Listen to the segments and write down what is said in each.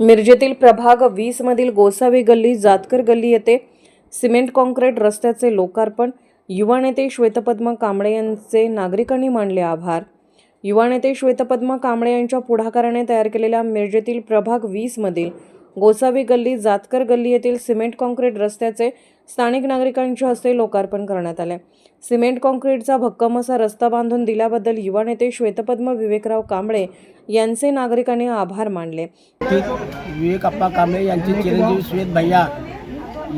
मिरजेतील प्रभाग वीस मधील गोसावी गल्ली जातकर गल्ली येथे सिमेंट कॉन्क्रीट रस्त्याचे लोकार्पण. युवा नेते श्वेतपद्म कांबळे यांचे नागरिकांनी मानले आभार. युवा नेते श्वेतपद्म कांबळे यांच्या पुढाकाराने तयार केलेल्या मिरजेतील प्रभाग वीस मधील गोसावी गल्ली जातकर गल्ली येथील सिमेंट कॉन्क्रीट रस्त्याचे स्थानिक नागरिकांच्या हस्ते लोकार्पण करण्यात आले. सिमेंट कॉन्क्रीटचा भक्कम असा रस्ता बांधून दिल्याबद्दल युवा नेते श्वेतपद्म विवेकराव कांबळे यांचे नागरिकांनी आभार मानले. विवेक अप्पा कांबळे यांचे चिरंजीव श्वेत भैया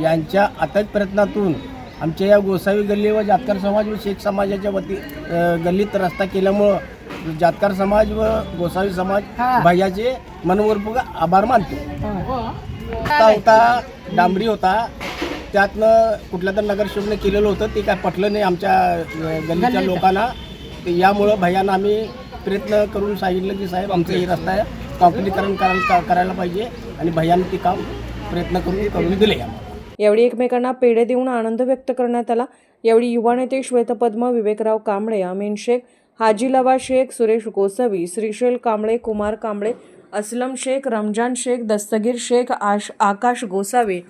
यांच्या अथक प्रयत्नातून आमच्या या गोसावी गल्ली व जातकर समाज व शेख समाजाच्या वती गल्लीत रस्ता केल्यामुळं जातकर समाज व गोसावी समाज भैयाचे मनपूर्वक आभार मानतो. रस्ता होता डांबरी होता. त्यातनं कुठल्या तर नगरसेवकने केलेलं होतं ते काय पटलं नाही आमच्या गल्लीच्या लोकांना. यामुळं भैयानं आम्ही प्रयत्न करून सांगितलं की साहेब आमचं हे रस्ता आहे कॉन्क्रिटीकरण करायला करायला पाहिजे आणि भैयानं ते काम प्रयत्न करून करून दिले यावेळी एकमेकांना पेढे देऊन आनंद व्यक्त करण्यात आला. यावेळी युवा नेते श्वेतपद्म विवेकराव कांबळे अमीन शेख हाजीलाबा शेख सुरेश गोसवी श्रीशैल कांबळे कुमार कांबळे असलम शेख रमजान शेख दस्तगीर शेख आश आकाश गोसावी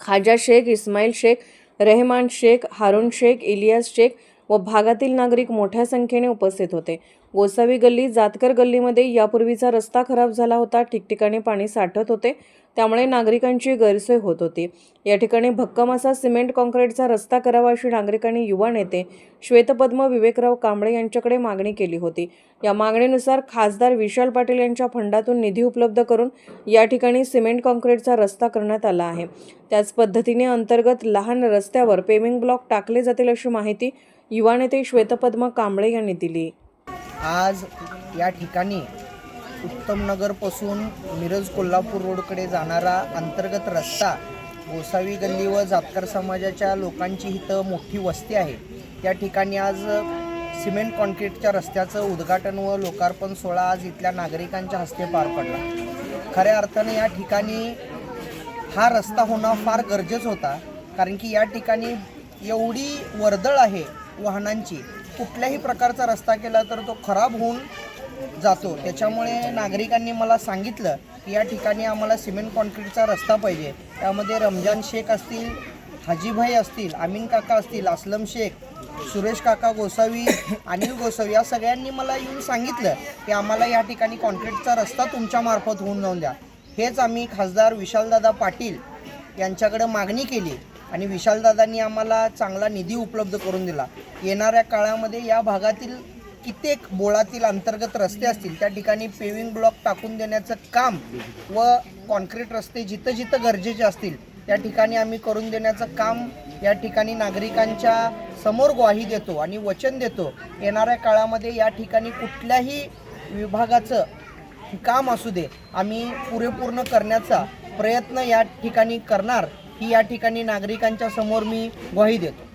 खाजा शेख इस्माईल शेख रेहमान शेख हारून शेख इलियास शेख व भागातील नागरिक मोठ्या संख्येने उपस्थित होते. गोसावी गल्ली जातकर गल्लीमध्ये यापूर्वीचा रस्ता खराब झाला होता. ठिकठिकाणी पाणी साठत होते. त्यामुळे नागरिकांची गैरसोय होत होती. या ठिकाणी भक्कम असा सिमेंट कॉन्क्रीटचा रस्ता करावा अशी नागरिकांनी युवा नेते श्वेतपद्म विवेकराव कांबळे यांच्याकडे मागणी केली होती. या मागणीनुसार खासदार विशाल पाटील यांच्या फंडातून निधी उपलब्ध करून या ठिकाणी सिमेंट कॉन्क्रीटचा रस्ता करण्यात आला आहे. त्याच पद्धतीने अंतर्गत लहान रस्त्यावर पेमिंग ब्लॉक टाकले जातील अशी माहिती युवा नेते श्वेतपद्म कांबळे यांनी दिली. आज या ठिकाणी उत्तम नगरपासून मिरज कोल्हापूर रोडकडे जाणारा अंतर्गत रस्ता गोसावी गल्ली व जातकर समाजाच्या लोकांची इथं मोठी वस्ती आहे. त्या ठिकाणी आज सिमेंट कॉन्क्रीटच्या रस्त्याचं उद्घाटन व लोकार्पण सोहळा आज इथल्या नागरिकांच्या हस्ते पार पडला. खऱ्या अर्थाने या ठिकाणी हा रस्ता होणं फार गरजेचं होता कारण की या ठिकाणी एवढी वर्दळ आहे वाहनांची. कुठल्याही प्रकारचा रस्ता केला तर तो खराब होऊन जातो. त्याच्यामुळे नागरिकांनी मला सांगितलं की या ठिकाणी आम्हाला सिमेंट कॉन्क्रीटचा रस्ता पाहिजे. त्यामध्ये रमजान शेख असतील हाजीभाई असतील अमीन काका असतील असलम शेख सुरेश काका गोसावी अनिल गोसावी या सगळ्यांनी मला येऊन सांगितलं की आम्हाला या ठिकाणी कॉन्क्रीटचा रस्ता तुमच्या मार्फत होऊन जाऊन द्या. हेच आम्ही खासदार विशालदादा पाटील यांच्याकडे मागणी केली. आणि विशालदादांनी आम्हाला चांगला निधी उपलब्ध करून दिला. येणाऱ्या काळामध्ये या भागातील कित्येक बोळातील अंतर्गत रस्ते असतील त्या ठिकाणी पेविंग ब्लॉक टाकून देण्याचं काम व कॉन्क्रीट रस्ते जिथं जिथं गरजेचे असतील त्या ठिकाणी आम्ही करून देण्याचं काम या ठिकाणी नागरिकांच्या समोर ग्वाही देतो आणि वचन देतो. येणाऱ्या काळामध्ये या ठिकाणी कुठल्याही विभागाचं काम असू दे आम्ही पुरेपूर्ण करण्याचा प्रयत्न या ठिकाणी करणार. ही या ठिकाणी नागरिकांच्या समोर मी ग्वाही देतो.